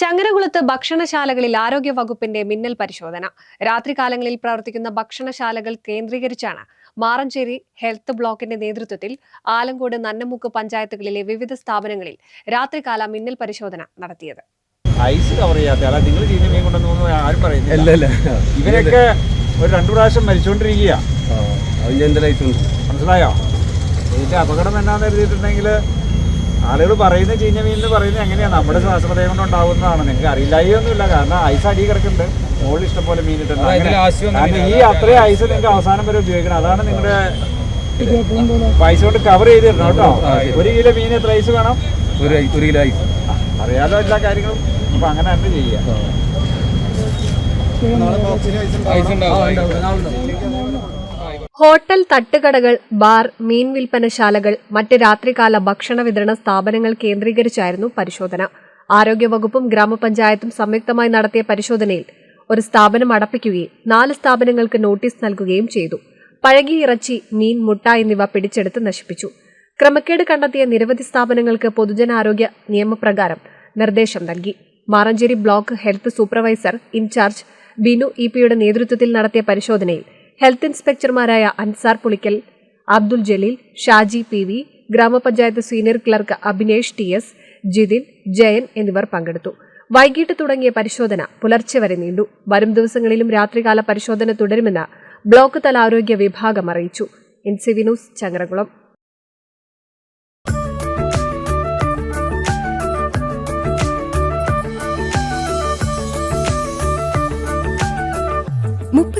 ചങ്ങരകുളത്ത് ഭക്ഷണശാലകളിൽ ആരോഗ്യ വകുപ്പിന്റെ മിന്നൽ പരിശോധന. രാത്രികാലങ്ങളിൽ പ്രവർത്തിക്കുന്ന ഭക്ഷണശാലകൾ കേന്ദ്രീകരിച്ചാണ്. മാറഞ്ചേരി ഹെൽത്ത് ബ്ലോക്കിന്റെ നേതൃത്വത്തിൽ ആലങ്കോട് നന്നമുക്ക് പഞ്ചായത്തുകളിലെ വിവിധ സ്ഥാപനങ്ങളിൽ രാത്രികാല മിന്നൽ പരിശോധന നടത്തിയത്. ഐസ് കവർ ചെയ്യാത്ത നിങ്ങൾ ചീഞ്ഞ മീൻ കൊണ്ടുവന്നു ആരും പറയുന്നില്ല. അല്ലല്ല ഇവരൊക്കെ ഒരു രണ്ടു പ്രാവശ്യം മരിച്ചുകൊണ്ടിരിക്കുക മനസ്സിലായോ? ഇതിന്റെ അപകടം എന്നാന്ന് എഴുതിയിട്ടുണ്ടെങ്കിൽ ആളുകൾ പറയുന്ന ചീഞ്ഞ മീൻ എന്ന് പറയുന്നത് എങ്ങനെയാണ് നമ്മുടെ ശ്വാസപ്രദയം കൊണ്ട് ഉണ്ടാവുന്നതാണ്. നിങ്ങൾക്ക് അറിയില്ലായൊന്നുമില്ല കാരണം ഐസ് അടി കിടക്കുന്നുണ്ട്. മോളിൽ ഇഷ്ടംപോലെ മീൻ ഇട്ടുണ്ട് ഈ അത്രയും ഐസ് നിങ്ങൾക്ക് അവസാനം വരെ ഉപയോഗിക്കണം. അതാണ് നിങ്ങളുടെ പൈസ കൊണ്ട് കവർ ചെയ്തിടണം കേട്ടോ. ഒരു കിലോ മീൻ എത്ര ഐസ് വേണം? ഒരു ഒരു കിലോ ഐസ്. അറിയാലോ എല്ലാ കാര്യങ്ങളും. അപ്പൊ അങ്ങനെ തന്നെ ചെയ്യാം. ഐസ് ഉണ്ടാവും. ഹോട്ടൽ തട്ടുകടകൾ ബാർ മീൻ വിൽപ്പനശാലകൾ മറ്റ് രാത്രികാല ഭക്ഷണ വിതരണ സ്ഥാപനങ്ങൾ കേന്ദ്രീകരിച്ചായിരുന്നു പരിശോധന. ആരോഗ്യവകുപ്പും ഗ്രാമപഞ്ചായത്തും സംയുക്തമായി നടത്തിയ പരിശോധനയിൽ ഒരു സ്ഥാപനം അടപ്പിക്കുകയും നാല് സ്ഥാപനങ്ങൾക്ക് നോട്ടീസ് നൽകുകയും ചെയ്തു. പഴകിയ ഇറച്ചി മീൻ മുട്ട എന്നിവ പിടിച്ചെടുത്ത് നശിപ്പിച്ചു. ക്രമക്കേട് കണ്ടെത്തിയ നിരവധി സ്ഥാപനങ്ങൾക്ക് പൊതുജനാരോഗ്യ നിയമപ്രകാരം നിർദ്ദേശം നൽകി. Maranchery block health supervisor incharge Binu E പിയുടെ നേതൃത്വത്തിൽ നടത്തിയ പരിശോധനയിൽ ഹെൽത്ത് ഇൻസ്പെക്ടർമാരായ അൻസാർ പുളിക്കൽ അബ്ദുൽ ജലീൽ ഷാജി പി വി ഗ്രാമപഞ്ചായത്ത് senior clerk Abhinesh T S Jithin Jayan എന്നിവർ പങ്കെടുത്തു. വൈകിട്ട് തുടങ്ങിയ പരിശോധന പുലർച്ചെ വരെ നീണ്ടു. വരും ദിവസങ്ങളിലും രാത്രികാല പരിശോധന തുടരുമെന്ന് ബ്ലോക്ക് തല ആരോഗ്യ വിഭാഗം അറിയിച്ചു. N C V news Changaramkulam.